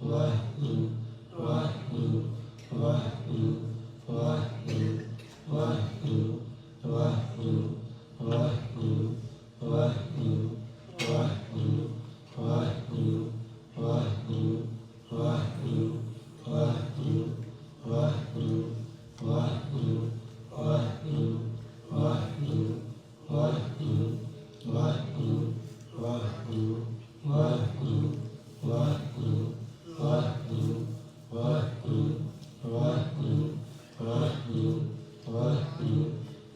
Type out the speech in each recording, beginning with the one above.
Wahoo.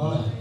Amen.